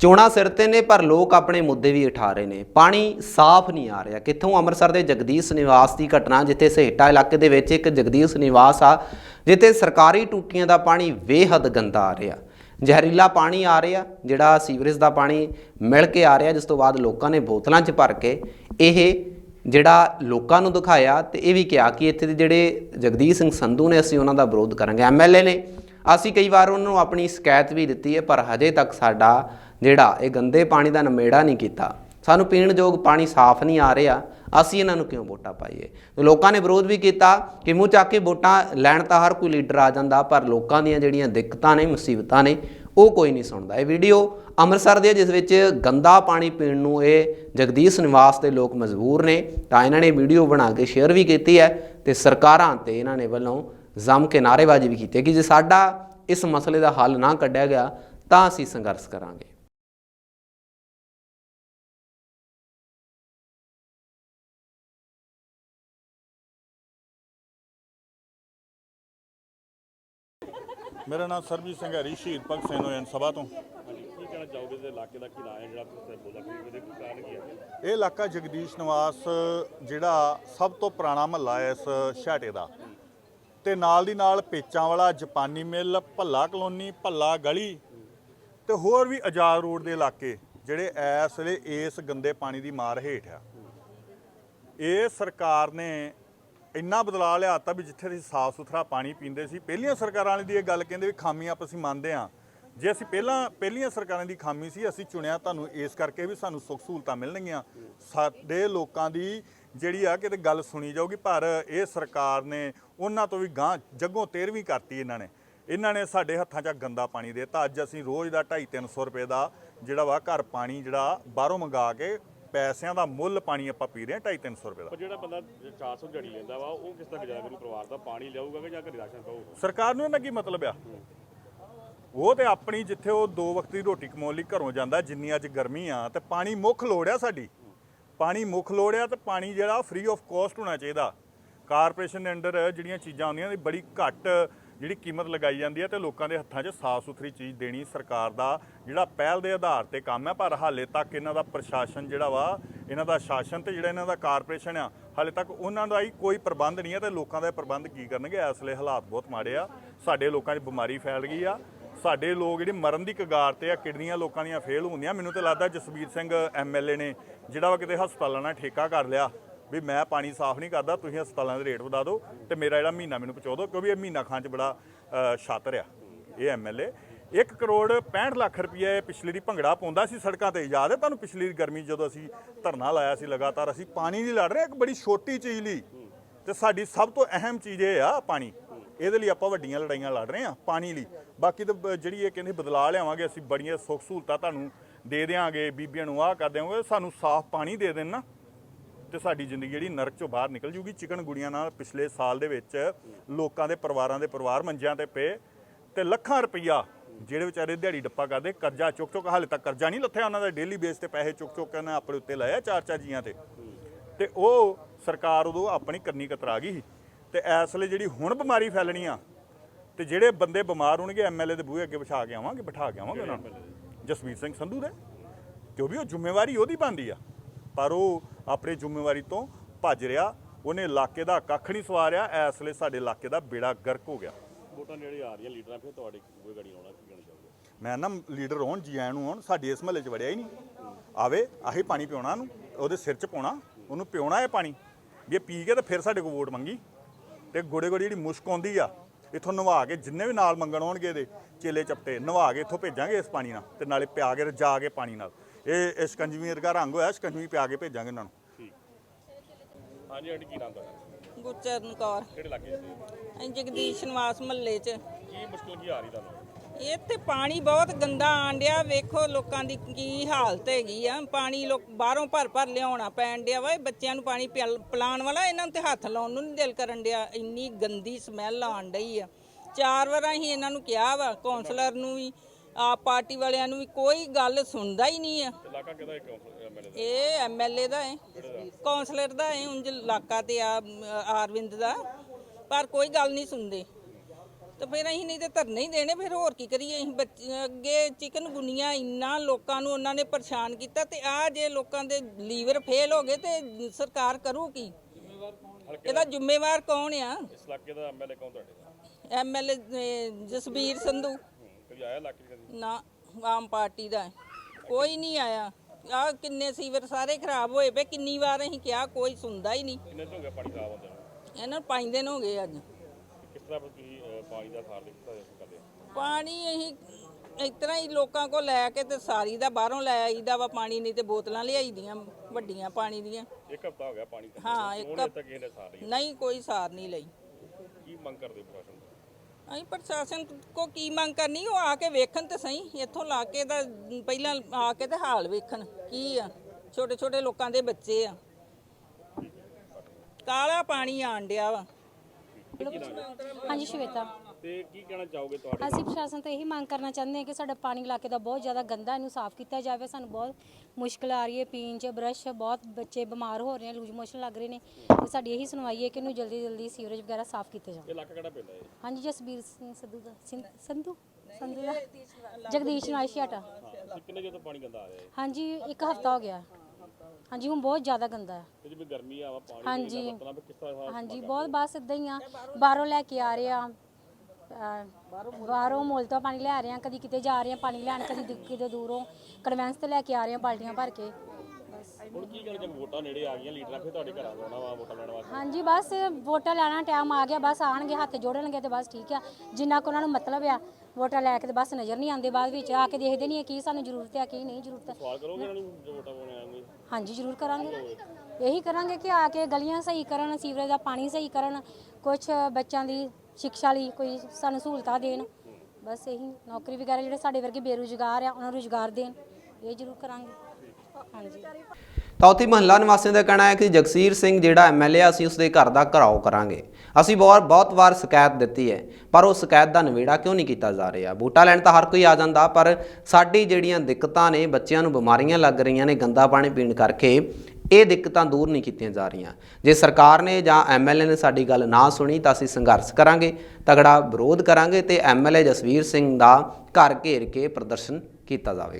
ਚੋਣਾਂ ਸਿਰ ਤੇ ਨੇ, ਪਰ ਲੋਕ ਆਪਣੇ ਮੁੱਦੇ ਵੀ ਉਠਾ ਰਹੇ ਨੇ। ਪਾਣੀ ਸਾਫ਼ ਨਹੀਂ ਆ ਰਿਹਾ। ਕਿੱਥੋਂ ਅੰਮ੍ਰਿਤਸਰ ਦੇ ਜਗਦੀਸ਼ ਨਿਵਾਸ ਦੀ ਘਟਨਾ, ਜਿੱਥੇ ਸਹੇਟਾ ਇਲਾਕੇ ਦੇ ਵਿੱਚ ਇੱਕ ਜਗਦੀਸ਼ ਨਿਵਾਸ ਆ, ਜਿੱਥੇ ਸਰਕਾਰੀ ਟੂਟੀਆਂ ਦਾ ਪਾਣੀ ਬੇਹੱਦ ਗੰਦਾ ਆ ਰਿਹਾ। ਜ਼ਹਿਰੀਲਾ ਪਾਣੀ ਆ ਰਿਹਾ, ਜਿਹੜਾ ਸੀਵਰੇਜ ਦਾ ਪਾਣੀ ਮਿਲ ਕੇ ਆ ਰਿਹਾ, ਜਿਸ ਤੋਂ ਬਾਅਦ ਲੋਕਾਂ ਨੇ ਬੋਤਲਾਂ 'ਚ ਭਰ ਕੇ ਇਹ ਜਿਹੜਾ ਲੋਕਾਂ ਨੂੰ ਦਿਖਾਇਆ, ਤੇ ਇਹ ਵੀ ਕਿਹਾ ਕਿ ਇੱਥੇ ਦੇ ਜਿਹੜੇ ਜਗਦੀਸ਼ ਸਿੰਘ ਸੰਧੂ ਨੇ, ਅਸੀਂ ਉਹਨਾਂ ਦਾ ਵਿਰੋਧ ਕਰਾਂਗੇ। ਐਮਐਲਏ ਨੇ ਅਸੀਂ ਕਈ ਵਾਰ ਉਹਨਾਂ ਨੂੰ ਆਪਣੀ ਸ਼ਿਕਾਇਤ ਵੀ ਦਿੱਤੀ ਹੈ, ਪਰ ਹਜੇ ਤੱਕ ਸਾਡਾ ਜਿਹੜਾ ਇਹ ਗੰਦੇ ਪਾਣੀ ਦਾ ਨਮੇੜਾ ਨਹੀਂ ਕੀਤਾ। ਸਾਨੂੰ ਪੀਣ ਯੋਗ ਪਾਣੀ ਸਾਫ਼ ਨਹੀਂ ਆ ਰਿਹਾ। ਅਸੀਂ ਇਹਨਾਂ ਨੂੰ ਕਿਉਂ ਵੋਟਾਂ ਪਾਈਏ? ਲੋਕਾਂ ਨੇ ਵਿਰੋਧ ਵੀ ਕੀਤਾ ਕਿ ਮੂੰਹ ਚੱਕ ਕੇ ਵੋਟਾਂ ਲੈਣ ਤਾਂ ਹਰ ਕੋਈ ਲੀਡਰ ਆ ਜਾਂਦਾ, ਪਰ ਲੋਕਾਂ ਦੀਆਂ ਜਿਹੜੀਆਂ ਦਿੱਕਤਾਂ ਨੇ, ਮੁਸੀਬਤਾਂ ਨੇ, ਉਹ ਕੋਈ ਨਹੀਂ ਸੁਣਦਾ। ਇਹ ਵੀਡੀਓ ਅੰਮ੍ਰਿਤਸਰ ਦੀ ਹੈ, ਜਿਸ ਵਿੱਚ ਗੰਦਾ ਪਾਣੀ ਪੀਣ ਨੂੰ ਇਹ ਜਗਦੀਸ਼ ਨਿਵਾਸ ਦੇ ਲੋਕ ਮਜਬੂਰ ਨੇ। ਤਾਂ ਇਹਨਾਂ ਨੇ ਵੀਡੀਓ ਬਣਾ ਕੇ ਸ਼ੇਅਰ ਵੀ ਕੀਤੀ ਹੈ ਤੇ ਸਰਕਾਰਾਂ ਤੇ ਇਹਨਾਂ ਨੇ ਵੱਲੋਂ ਜ਼ਮ ਕੇ ਨਾਅਰੇਬਾਜ਼ੀ ਵੀ ਕੀਤੀ ਕਿ ਜੇ ਸਾਡਾ ਇਸ ਮਸਲੇ ਦਾ ਹੱਲ ਨਾ ਕੱਢਿਆ ਗਿਆ, ਤਾਂ ਅਸੀਂ ਸੰਘਰਸ਼ ਕਰਾਂਗੇ। ਮੇਰਾ ਨਾਮ ਸਰਬਜੀਤ ਸਿੰਘ ਹਰੀ ਸ਼ਹੀਦ ਭਗਤ ਸਿੰਘ ਹੋਇਨ ਸਭਾ ਤੋਂ। ਕੀ ਕਹਿਣਾ ਚਾਹੋਗੇ ਇਸ ਇਲਾਕੇ ਦਾ ਕੀ ਹੈ ਜਿਹੜਾ ਤੁਸੀਂ ਬੋਲਾ ਕਿ ਇਹਦੇ ਕਾਰਨ ਕੀ ਹੈ ਇਹ ਇਲਾਕਾ ਜਗਦੀਸ਼ ਨਿਵਾਸ ਜਿਹੜਾ ਸਭ ਤੋਂ ਪੁਰਾਣਾ ਮਹੱਲਾ ਹੈ ਇਸ ਛਾਟੇ ਦਾ। ਤੇ ਨਾਲ ਦੀ ਨਾਲ ਪੇਚਾਂ ਵਾਲਾ ਜਾਪਾਨੀ ਮਿੱਲ, ਭੱਲਾ ਕਲੋਨੀ, ਭੱਲਾ ਗਲੀ ਤੇ ਹੋਰ ਵੀ ਆਜ਼ਾਦ ਰੋਡ ਦੇ ਇਲਾਕੇ ਜਿਹੜੇ ਇਸ ਵੇਲੇ ਇਸ ਗੰਦੇ ਪਾਣੀ ਦੀ ਮਾਰ ਹੇਠ ਆ। ਇਹ ਸਰਕਾਰ ਨੇ ਇੰਨਾ ਬਦਲਾਅ ਲਿਆਤਾ ਵੀ ਜਿੱਥੇ ਅਸੀਂ ਸਾਫ਼ ਸੁਥਰਾ ਪਾਣੀ ਪੀਂਦੇ ਸੀ, ਪਹਿਲੀਆਂ ਸਰਕਾਰਾਂ ਵਾਲੀ ਦੀ ਇਹ ਗੱਲ ਕਹਿੰਦੇ ਵੀ ਖਾਮੀਆਂ ਆਪ ਅਸੀਂ ਮੰਨਦੇ ਹਾਂ। ਜੇ ਅਸੀਂ ਪਹਿਲਾਂ, ਪਹਿਲੀਆਂ ਸਰਕਾਰਾਂ ਦੀ ਖਾਮੀ ਸੀ, ਅਸੀਂ ਚੁਣਿਆ ਤੁਹਾਨੂੰ ਇਸ ਕਰਕੇ ਵੀ ਸਾਨੂੰ ਸੁੱਖ ਸਹੂਲਤਾਂ ਮਿਲਣਗੀਆਂ। ਸਾਡੇ ਲੋਕਾਂ ਦੀ ਜਿਹੜੀ ਆ ਕਿਤੇ ਗੱਲ ਸੁਣੀ ਜਾਊਗੀ ਪਰ ਇਹ ਸਰਕਾਰ ਨੇ ਉਹਨਾਂ ਤੋਂ ਵੀ ਗਾਂ ਜੱਗੋਂ 13ਵੀਂ ਕਰਤੀ ਇਹਨਾਂ ਨੇ। ਇਹਨਾਂ ਨੇ ਸਾਡੇ ਹੱਥਾਂ 'ਚ ਗੰਦਾ ਪਾਣੀ ਦੇਤਾ। ਅੱਜ ਅਸੀਂ ਰੋਜ਼ ਦਾ 2.5 300 ਰੁਪਏ ਦਾ ਜਿਹੜਾ ਵਾ ਘਰ ਪਾਣੀ ਜਿਹੜਾ ਬਾਹਰੋਂ ਮੰਗਾ ਕੇ ਪੈਸਿਆਂ ਦਾ ਮੁੱਲ ਪਾਣੀ ਆਪਾਂ ਪੀ ਰਹੇ ਹਾਂ 2.5 300 ਰੁਪਏ ਦਾ। ਪਰ ਜਿਹੜਾ ਬੰਦਾ 400 ਦਿਹਾੜੀ ਲੈਂਦਾ ਵਾ ਉਹ ਕਿਸ ਤਰ੍ਹਾਂ ਗੁਜ਼ਾਰਾ ਕਰੂ? ਪਰਿਵਾਰ ਦਾ ਪਾਣੀ ਲਿਆਊਗਾ ਕਿ ਜਾਂ ਘਰੇ ਰਾਸ਼ਨ ਪਾਊਗਾ? ਸਰਕਾਰ ਨੂੰ ਇਹਨਾਂ ਕੀ ਮਤਲਬ ਆ? ਉਹ ਤੇ ਆਪਣੀ ਜਿੱਥੇ ਉਹ ਦੋ ਵਕਤ ਦੀ ਰੋਟੀ ਕਮਾਉਣ ਲਈ ਘਰੋਂ ਜਾਂਦਾ ਜਿੰਨੀ ਅੱਜ ਗਰਮੀ ਆ ਤੇ ਪਾਣੀ ਮੁੱਖ ਲੋੜ ਆ ਸਾਡੀ। ਪਾਣੀ ਮੁੱਖ ਲੋੜ ਆ ਤੇ ਪਾਣੀ ਜਿਹੜਾ ਫ੍ਰੀ ਆਫ ਕਾਸਟ ਹੋਣਾ ਚਾਹੀਦਾ। ਕਾਰਪੋਰੇਸ਼ਨ ਦੇ ਅੰਡਰ ਜਿਹੜੀਆਂ ਚੀਜ਼ਾਂ ਆਉਂਦੀਆਂ ਦੀ ਬੜੀ ਘੱਟ ਜਿਹੜੀ ਕੀਮਤ ਲਗਾਈ ਜਾਂਦੀ ਹੈ ਤੇ ਲੋਕਾਂ ਦੇ ਹੱਥਾਂ 'ਚ ਸਾਫ਼ ਸੁਥਰੀ ਚੀਜ਼ ਦੇਣੀ ਸਰਕਾਰ ਦਾ ਜਿਹੜਾ ਪਹਿਲ ਦੇ ਆਧਾਰ ਤੇ ਕੰਮ ਹੈ ਪਰ ਹਾਲੇ ਤੱਕ ਇਹਨਾਂ ਦਾ ਪ੍ਰਸ਼ਾਸਨ ਜਿਹੜਾ ਵਾ, ਇਹਨਾਂ ਦਾ ਸ਼ਾਸਨ ਤੇ ਜਿਹੜਾ ਇਹਨਾਂ ਦਾ ਕਾਰਪੋਰੇਸ਼ਨ ਆ, ਹਾਲੇ ਤੱਕ ਉਹਨਾਂ ਦਾ ਹੀ ਕੋਈ ਪ੍ਰਬੰਧ ਨਹੀਂ ਹੈ ਤੇ ਲੋਕਾਂ ਦਾ ਪ੍ਰਬੰਧ ਕੀ ਕਰਨਗੇ? ਇਸ ਵੇਲੇ ਹਾਲਾਤ ਬਹੁਤ ਮਾੜੇ ਆ। ਸਾਡੇ ਲੋਕਾਂ 'ਚ ਬਿਮਾਰੀ ਫੈਲ ਗਈ ਆ। ਸਾਡੇ ਲੋਕ ਜਿਹੜੇ ਮਰਨ ਦੀ ਕਗਾਰ ਤੇ ਆ ਕਿਡਨੀਆਂ ਲੋਕਾਂ ਦੀਆਂ ਫੇਲ ਹੁੰਦੀਆਂ। ਮੈਨੂੰ ਤਾਂ ਲੱਗਦਾ ਜਸਬੀਰ ਸਿੰਘ ਐਮਐਲਏ ਨੇ ਜਿਹੜਾ ਵਾ ਕਿਤੇ ਹਸਪਤਾਲਾਂ ਨਾਲ ਠੇਕਾ ਕਰ ਲਿਆ ਵੀ ਮੈਂ ਪਾਣੀ ਸਾਫ਼ ਨਹੀਂ ਕਰਦਾ ਤੁਸੀਂ ਹਸਪਤਾਲਾਂ ਦੇ ਰੇਟ ਵਧਾ ਦਿਓ ਤੇ ਮੇਰਾ ਜਿਹੜਾ ਮਹੀਨਾ ਮੈਨੂੰ ਪਹੁੰਚਾ ਦਿਓ ਕਿਉਂਕਿ ਇਹ ਮਹੀਨਾ ਖਾਂ ਚ ਬੜਾ ਅ, ਸ਼ਾਤਰ ਆ ਇਹ ਐਮਐਲਏ 1 ਕਰੋੜ 65 ਲੱਖ ਰੁਪਏ ਪਿਛਲੀ ਦੀ ਭੰਗੜਾ ਪਾਉਂਦਾ ਸੀ ਸੜਕਾਂ ਤੇ ਯਾਦ ਹੈ ਤੁਹਾਨੂੰ ਪਿਛਲੀ ਗਰਮੀ ਜਦੋਂ ਅਸੀਂ ਧਰਨਾ ਲਾਇਆ ਸੀ ਲਗਾਤਾਰ ਅਸੀਂ ਪਾਣੀ ਨਹੀਂ ਲੜ ਰਹੇ ਇੱਕ ਬੜੀ ਛੋਟੀ ਚੀਜ਼ ਲਈ। ਤੇ ਸਾਡੀ ਸਭ ਤੋਂ ਅਹਿਮ ਚੀਜ਼ ਇਹ ਆ ਪਾਣੀ ਇਹਦੇ ਲਈ ਆਪਾਂ ਵੱਡੀਆਂ ਲੜਾਈਆਂ ਲੜ ਰਹੇ ਆ ਪਾਣੀ ਲਈ। ਬਾਕੀ ਤਾਂ ਬ- ਜਿਹੜੀ ਇਹ ਕਹਿੰਦੇ ਬਦਲਾਅ ਲਿਆਵਾਂਗੇ, ਅਸੀਂ ਬੜੀਆਂ ਸੁੱਖ ਸਹੂਲਤਾਂ ਤੁਹਾਨੂੰ ਦੇ ਦੇਵਾਂਗੇ ਬੀਬੀਆਂ ਨੂੰ ਆਹ ਕਰ ਦੇਵਾਂਗੇ ਸਾਨੂੰ ਸਾਫ਼ ਪਾਣੀ ਦੇ ਦੇਣ ਨਾ। ਤੇ ਸਾਡੀ ਜ਼ਿੰਦਗੀ ਜਿਹੜੀ ਨਰਕ ਚੋਂ ਬਾਹਰ ਨਿਕਲ ਜੂਗੀ। ਚਿਕਨ ਗੁੜੀਆਂ ਨਾਲ ਪਿਛਲੇ ਸਾਲ ਦੇ ਵਿੱਚ ਲੋਕਾਂ ਦੇ ਪਰਿਵਾਰਾਂ ਦੇ ਪਰਿਵਾਰ ਮੰਜਿਆਂ ਤੇ ਪਏ ਤੇ ਲੱਖਾਂ ਰੁਪਈਆ ਜਿਹੜੇ ਵਿਚਾਰੇ ਦਿਹਾੜੀ ਡੱਪਾ ਕਰਦੇ, ਕਰਜ਼ਾ ਚੁੱਕ ਚੁੱਕ, ਹਾਲੇ ਤੱਕ ਕਰਜ਼ਾ ਨਹੀਂ ਲੱਥਿਆ ਉਹਨਾਂ ਦਾ, ਡੇਲੀ ਬੇਸ ਤੇ ਪੈਸੇ ਚੁੱਕ ਚੁੱਕ ਕੇ ਉਹਨਾਂ ਆਪਣੇ ਉੱਤੇ ਲਾਇਆ ਚਾਰ ਚਾਰ ਜੀਆਂ ਤੇ। ਤੇ ਉਹ ਸਰਕਾਰ ਉਦੋਂ ਆਪਣੀ ਕਰਨੀ ਕਤਰਾ ਗਈ ਸੀ। ਤੇ ਇਸ ਵੇਲੇ ਜਿਹੜੀ ਹੁਣ ਬਿਮਾਰੀ ਫੈਲਣੀ ਆ ਤੇ ਜਿਹੜੇ ਬੰਦੇ ਬਿਮਾਰ ਹੋਣਗੇ ਐਮਐਲਏ ਦੇ ਬੂਹੇ ਅੱਗੇ ਬਿਠਾ ਕੇ ਆਵਾਂਗੇ ਬਿਠਾ ਕੇ ਆਵਾਂਗੇ ਉਹਨਾਂ ਨੂੰ। ਜਸਵੀਰ ਸਿੰਘ ਸੰਧੂ ਦੇ ਕਿਉਂਕਿ ਉਹ ਜ਼ਿੰਮੇਵਾਰੀ ਉਹਦੀ ਬਣਦੀ ਆ। ਪਰ ਉਹ ਆਪਣੀ ਜ਼ਿੰਮੇਵਾਰੀ ਤੋਂ ਭੱਜ ਰਿਹਾ। ਉਹਨੇ ਇਲਾਕੇ ਦਾ ਕੱਖ ਨਹੀਂ ਸਵਾਰਿਆ। ਇਸ ਵੇਲੇ ਸਾਡੇ ਇਲਾਕੇ ਦਾ ਬੇੜਾ ਗਰਕ ਹੋ ਗਿਆ। ਵੋਟਾਂ ਨੇੜੇ ਆ ਰਹੀਆਂ ਲੀਡਰਾਂ ਫਿਰ ਤੁਹਾਡੇ ਕੋਈ ਗਾੜੀ ਆਉਣਾ ਕੀ ਕਹਿਣਾ ਚਾਹੋਗੇ? ਮੈਂ ਨਾ ਲੀਡਰ ਹੋਣ ਜੀ ਆਇਆਂ ਨੂੰ ਹੋਣ ਸਾਡੇ ਇਸ ਮਹੱਲੇ 'ਚ ਵੜਿਆ ਹੀ ਨਹੀਂ। ਆਵੇ ਆਹੀ ਪਾਣੀ ਪਿਉਣਾ ਨੂੰ ਉਹਦੇ ਸਿਰ 'ਚ ਪਾਉਣਾ ਉਹਨੂੰ ਪਿਉਣਾ ਇਹ ਪਾਣੀ। ਵੀ ਇਹ ਪੀ ਕੇ ਤੇ ਫਿਰ ਸਾਡੇ ਕੋਲ ਵੋਟ ਮੰਗੀ। ਤੇ ਗੋੜੇ ਗੋੜੇ ਜਿਹੜੀ ਮੁਸ਼ਕ ਆਉਂਦੀ ਆ ਇੱਥੋਂ ਨਵਾ ਕੇ ਜਿੰਨੇ ਵੀ ਨਾਲ ਮੰਗਣ ਆਉਣਗੇ ਇਹਦੇ ਚੇਲੇ ਚਪਟੇ ਨਵਾ ਕੇ ਇੱਥੋਂ ਭੇਜਾਂਗੇ ਇਸ ਪਾਣੀ ਨਾਲ ਤੇ ਨਾਲੇ ਪਿਆ ਕੇ ਰਜਾ ਕੇ ਪਾਣੀ ਨਾਲ। ਇਹ ਸ਼ਿਕੰਜਵੀ ਵਰਗਾ ਰੰਗ ਹੋਇਆ ਸ਼ਿਕੰਜਵੀ ਪਿਆ ਕੇ ਭੇਜਾਂਗੇ ਇਹਨਾਂ ਨੂੰ। ਠੀਕ। ਹਾਂਜੀ ਆਂਟੀ ਕੀ ਨਾਮ ਤੁਹਾਡਾ? ਗੁਰਚਰਨ ਕੌਰ। ਕਿਹੜੇ 'ਚ ਸੀ? ਅਸੀਂ ਜਗਦੀਸ਼ ਨਿਵਾਸ ਮਹੱਲੇ 'ਚ। ਕੀ ਮੁਸ਼ਕਲ ਕੀ ਆ ਰਹੀ ਤੁਹਾਨੂੰ? ਇੱਥੇ ਪਾਣੀ ਬਹੁਤ ਗੰਦਾ ਆਣ ਡਿਆ ਵੇਖੋ ਲੋਕਾਂ ਦੀ ਕੀ ਹਾਲਤ ਹੈਗੀ ਆ। ਪਾਣੀ ਲੋਕ ਬਾਹਰੋਂ ਭਰ ਭਰ ਲਿਆਉਣਾ ਪੈਣ ਡਿਆ ਵਾ ਇਹ ਬੱਚਿਆਂ ਨੂੰ ਪਾਣੀ ਪਿਆਲ- ਪਿਲਾਉਣ ਵਾਲਾ ਇਹਨਾਂ ਨੂੰ ਤੇ ਹੱਥ ਲਾਉਣ ਨੂੰ ਨਹੀਂ ਦਿਲ ਕਰਨ ਡਿਆ ਇੰਨੀ ਗੰਦੀ ਸਮੈਲ ਆਣ ਡਈ ਆ। ਚਾਰ ਵਾਰ ਅਸੀਂ ਇਹਨਾਂ ਨੂੰ ਕਿਹਾ ਵਾ ਕਾਉਂਸਲਰ ਨੂੰ ਵੀ ਆ ਪਾਰਟੀ ਵਾਲਿਆਂ ਨੂੰ ਵੀ ਕੋਈ ਗੱਲ ਸੁਣਦਾ ਹੀ ਨਹੀਂ ਆ। ਇਲਾਕਾ ਕਿਹਦਾ ਇੱਕ ਐਮਐਲਏ ਦਾ? ਇਹ ਐਮਐਲਏ ਦਾ ਹੈ। ਕਾਉਂਸਲਰ ਦਾ ਹੈ ਉਂਝ ਇਲਾਕਾ ਤੇ ਆ ਅਮ, ਆਰਵਿੰਦ ਦਾ। ਪਰ ਕੋਈ ਗੱਲ ਨਹੀਂ ਸੁਣਦੇ। ਤੇ ਫਿਰ ਅਸੀਂ ਨਹੀਂ ਤੇ ਧਰਨੇ ਹੀ ਦੇਣੇ ਫਿਰ ਹੋਰ ਕੀ ਕਰੀਏ? ਅਸੀਂ ਬੱਚੇ ਅੱਗੇ ਚਿਕਨ ਗੁਨੀਆਂ ਇੰਨਾ ਲੋਕਾਂ ਨੂੰ ਉਹਨਾਂ ਨੇ ਪਰੇਸ਼ਾਨ ਕੀਤਾ ਤੇ ਆ ਜੇ ਲੋਕਾਂ ਦੇ ਲੀਵਰ ਫੇਲ ਹੋ ਗਏ ਤੇ ਸਰਕਾਰ ਕਰੂ ਕੀ? ਇਹਦਾ ਜ਼ਿੰਮੇਵਾਰ ਕੌਣ ਆ? ਇਸ ਇਲਾਕੇ ਦਾ ਐਮਐਲਏ ਕੌਣ ਤੁਹਾਡੇ? ਦਾ ਐਮਐਲਏ ਜਸਬੀਰ ਸੰਧੂ। ਹੂੰ, ਕਦੀ ਆਇਆ ਇਲਾਕੇ 'ਚ ਕਦੀ? ਨਾ ਆਮ ਪਾਰਟੀ ਦਾ ਹੈ। ਕੋਈ ਨਹੀਂ ਆਇਆ। ਆ ਕਿੰਨੇ ਸੀਵਰ ਸਾਰੇ ਖਰਾਬ ਹੋਏ ਪਏ ਕਿੰਨੀ ਵਾਰ ਅਸੀਂ ਕਿਹਾ ਕੋਈ ਸੁਣਦਾ ਹੀ ਨਹੀਂ। ਕਿੰਨੇ ਦਿਨ ਹੋ ਗਿਆ ਪਾਣੀ ਖਰਾਬ ਹੁੰਦੇ ਨੂੰ? ਇਹਨਾਂ ਨੂੰ ਪੰਜ ਦਿਨ ਹੋ ਗਏ ਅੱਜ। ਤਰ੍ਹਾਂ ਫਿਰ ਤੁਸੀਂ ਅਹ, ਪਾਣੀ ਦਾ ਦੇ ਕਰਦੇ ਹੋ ਪਾਣੀ ਅਸੀਂ ਇਸ ਤਰ੍ਹਾਂ ਹੀ ਲੋਕਾਂ ਕੋਲ ਲੈ ਕੇ ਤੇ ਸਾਰੀ ਦਾ ਬਾਹਰੋਂ ਲੈ ਆਈਦਾ ਵਾ ਪਾਣੀ ਨਹੀਂ ਤੇ ਬੋਤਲਾਂ ਲਿਆਈ ਦੀਆਂ ਵੱਡੀਆਂ ਪਾਣੀ ਦੀਆਂ। ਇੱਕ ਹਫਤਾ ਹੋ ਗਿਆ ਪਾਣੀ ਖਤਮ ਹਾਂ, ਇੱਕ। ਹੁਣ ਤੱਕ ਕਿਸੇ ਨੇ ਸਾਰ ਨਹੀਂ ਨਹੀਂ ਕੋਈ ਸਾਰ ਨਹੀਂ ਲਈ। ਕੀ ਮੰਗ ਕਰਦੇ ਹੋ ਪ੍ਰਸ਼ਾਸਨ ਤੋਂ? ਅਸੀਂ ਪ੍ਰਸ਼ਾਸਨ ਕੋ ਕੀ ਮੰਗ ਕਰਨੀ ਉਹ ਆ ਕੇ ਵੇਖਣ ਤੇ ਸਹੀ ਇੱਥੋਂ ਲਾ ਕੇ ਦਾ ਪਹਿਲਾਂ ਆ ਕੇ ਤੇ ਹਾਲ ਵੇਖਣ ਕੀ ਆ ਛੋਟੇ ਛੋਟੇ ਲੋਕਾਂ ਦੇ ਬੱਚੇ ਆ। ਕਾਲਾ ਪਾਣੀ ਆਣ ਡਿਆ ਵਾ। ਹਾਂਜੀ ਸ਼ਵੇਤਾ। ਤੇ ਕੀ ਕਹਿਣਾ ਚਾਹੋਗੇ ਤੁਹਾਡੇ ਅਸੀਂ ਪ੍ਰਸ਼ਾਸਨ ਤੋਂ ਇਹੀ ਮੰਗ ਕਰਨਾ ਚਾਹੁੰਦੇ ਹਾਂ ਕਿ ਸਾਡਾ ਪਾਣੀ ਇਲਾਕੇ ਦਾ ਬਹੁਤ ਜ਼ਿਆਦਾ ਗੰਦਾ ਇਹਨੂੰ ਸਾਫ਼ ਕੀਤਾ ਜਾਵੇ। ਸਾਨੂੰ ਬਹੁਤ ਮੁਸ਼ਕਲ ਆ ਰਹੀ ਹੈ ਪੀਣ 'ਚ ਬਰਸ਼ ਬਹੁਤ ਬੱਚੇ ਬਿਮਾਰ ਹੋ ਰਹੇ ਨੇ ਲੂਜ ਮੋਸ਼ਨ ਲੱਗ ਰਹੇ ਨੇ। ਤੇ ਸਾਡੀ ਇਹੀ ਸੁਣਵਾਈ ਹੈ ਕਿ ਇਹਨੂੰ ਜਲਦੀ ਜਲਦੀ ਸੀਵਰੇਜ ਵਗੈਰਾ ਸਾਫ਼ ਕੀਤੇ ਜਾਣ ਇਹ ਇਲਾਕਾ ਕਿਹੜਾ ਪੈਂਦਾ ਹੈ ਹਾਂਜੀ ਜਸਬੀਰ ਸਿੰਘ ਸੰਧੂ ਦਾ ਸੰਧੂ? ਸੰਧੂ ਦਾ? ਜਗਦੀਸ਼ ਨਾਇਸ਼ਿਆਟਾ ਤੁਸੀਂ ਕਿੰਨੇ ਜਦੋਂ ਪਾਣੀ ਗੰਦਾ ਆ ਰਿਹਾ ਹੈ ਹਾਂਜੀ ਇੱਕ ਹਫਤਾ ਹੋ ਗਿਆ। ਹਾਂਜੀ ਹੁਣ ਬਹੁਤ ਜ਼ਿਆਦਾ ਗੰਦਾ ਹੈ। ਤੇ ਜਿਵੇਂ ਗਰਮੀ ਆ ਵਾ ਪਾਣੀ ਹਾਂਜੀ। ਦਾ ਵਰਤਣਾ ਫਿਰ ਕਿਸ ਤਰ੍ਹਾਂ ਹਾਂਜੀ ਬਹੁਤ ਬਸ ਇਦਾਂ ਹੀ ਆ। ਬਾਹਰੋਂ ਲੈ ਕੇ ਆ ਰਹੇ ਆ। ਅਹ ਬਾਹਰੋਂ ਮੁੱਲ ਤੋਂ ਪਾਣੀ ਲੈ ਰਹੇ ਆ ਕਦੀ ਕਿਤੇ ਜਾ ਰਹੇ ਆ ਪਾਣੀ ਲੈਣ ਕਦੀ ਦੂ- ਕਿਤੇ ਦੂਰੋਂ। ਕਨਵੈਂਸ ਤੇ ਲੈ ਕੇ ਆ ਰਹੇ ਆ ਬਾਲਟੀਆਂ ਭਰ ਕੇ। ਹੁਣ ਕੀ ਕਹਿਣਾ ਜੇ ਵੋਟਾਂ ਨੇੜੇ ਆ ਗਈਆਂ ਲੀਡਰਾਂ ਫਿਰ ਤੁਹਾਡੇ ਘਰਾਂ ਆਉਣਾ ਵਾ ਵੋਟਾਂ ਲੈਣ ਵਾਸਤੇ? ਹਾਂਜੀ ਬਸ ਵੋਟਾਂ ਲੈਣਾ ਟਾਈਮ ਆ ਗਿਆ ਬਸ ਆਣਗੇ ਹੱਥ ਜੋੜਨਗੇ ਤੇ ਬਸ ਠੀਕ ਆ। ਜਿੰਨਾ ਕੁ ਉਹਨਾਂ ਨੂੰ ਮਤਲਬ ਆ ਵੋਟਾਂ ਲੈ ਕੇ ਤੇ ਬਸ ਨਜ਼ਰ ਨਹੀਂ ਆਉਂਦੇ ਬਾਅਦ ਵਿੱਚ ਆ ਕੇ ਦੇਖਦੇ ਨਹੀਂ ਆ ਕੀ ਸਾਨੂੰ ਜ਼ਰੂਰਤ ਆ ਕੀ ਨਹੀਂ ਜ਼ਰੂਰਤ ਸਵਾਲ ਕਰੋਗੇ ਇਹਨਾਂ ਨੂੰ ਜੋ ਵੋਟਾਂ ਪਾਉਣੇ ਆਉਂਗੇ ਹਾਂਜੀ ਜ਼ਰੂਰ ਕਰਾਂਗੇ। ਇਹੀ ਕਰਾਂਗੇ ਕਿ ਆ ਕੇ ਗਲੀਆਂ ਸਹੀ ਕਰਨ ਸੀਵਰੇਜ ਦਾ ਪਾਣੀ ਸਹੀ ਕਰਨ ਕੁਝ ਬੱਚਿਆਂ ਦੀ ਸਿੱਖਿਆ ਲਈ ਕੋਈ ਸਾਨੂੰ ਸਹੂਲਤਾਂ ਦੇਣ। ਬਸ ਇਹੀ ਨੌਕਰੀ ਵਗੈਰਾ ਜਿਹੜੇ ਸਾਡੇ ਵਰਗੇ ਬੇਰੁਜ਼ਗਾਰ ਆ ਉਹਨਾਂ ਨੂੰ ਰੁਜ਼ਗਾਰ ਦੇਣ ਇਹ ਜ਼ਰੂਰ ਕਰਾਂਗੇ। ਤਾਂ ਤੌਤੀ ਮਹੱਲਾ ਨਿਵਾਸੀਆਂ ਦਾ ਕਹਿਣਾ ਹੈ ਕਿ ਜਗਸੀਰ ਸਿੰਘ ਜਿਹੜਾ ਐਮਐਲਏ ਅਸੀਂ ਉਸਦੇ ਘਰ ਦਾ ਘਰਾਓ ਕਰਾਂਗੇ। ਅਸੀਂ ਬਹੁਤ ਬਹੁਤ ਵਾਰ ਸ਼ਿਕਾਇਤ ਦਿੱਤੀ ਹੈ, ਪਰ ਉਹ ਸ਼ਿਕਾਇਤ ਦਾ ਨਿਵੇੜਾ ਕਿਉਂ ਨਹੀਂ ਕੀਤਾ ਜਾ ਰਿਹਾ? ਬੂਟਾ ਲੈਣ ਤਾਂ ਹਰ ਕੋਈ ਆ ਜਾਂਦਾ, ਪਰ ਸਾਡੀ ਜਿਹੜੀਆਂ ਦਿੱਕਤਾਂ ਨੇ, ਬੱਚਿਆਂ ਨੂੰ ਬਿਮਾਰੀਆਂ ਲੱਗ ਰਹੀਆਂ ਨੇ, ਗੰਦਾ ਪਾਣੀ ਪੀਣ ਕਰਕੇ, ਇਹ ਦਿੱਕਤਾਂ ਦੂਰ ਨਹੀਂ ਕੀਤੀਆਂ ਜਾ ਰਹੀਆਂ। ਜੇ ਸਰਕਾਰ ਨੇ ਜਾਂ ਐਮਐਲਏ ਨੇ ਸਾਡੀ ਗੱਲ ਨਾ ਸੁਣੀ, ਤਾਂ ਅਸੀਂ ਸੰਘਰਸ਼ ਕਰਾਂਗੇ ਤਗੜਾ ਵਿਰੋਧ ਕਰਾਂਗੇ ਤੇ ਐਮਐਲਏ ਜਸਵੀਰ ਸਿੰਘ ਦਾ ਘਰ ਘੇਰ ਕੇ ਪ੍ਰਦਰਸ਼ਨ ਕੀਤਾ ਜਾਵੇਗਾ।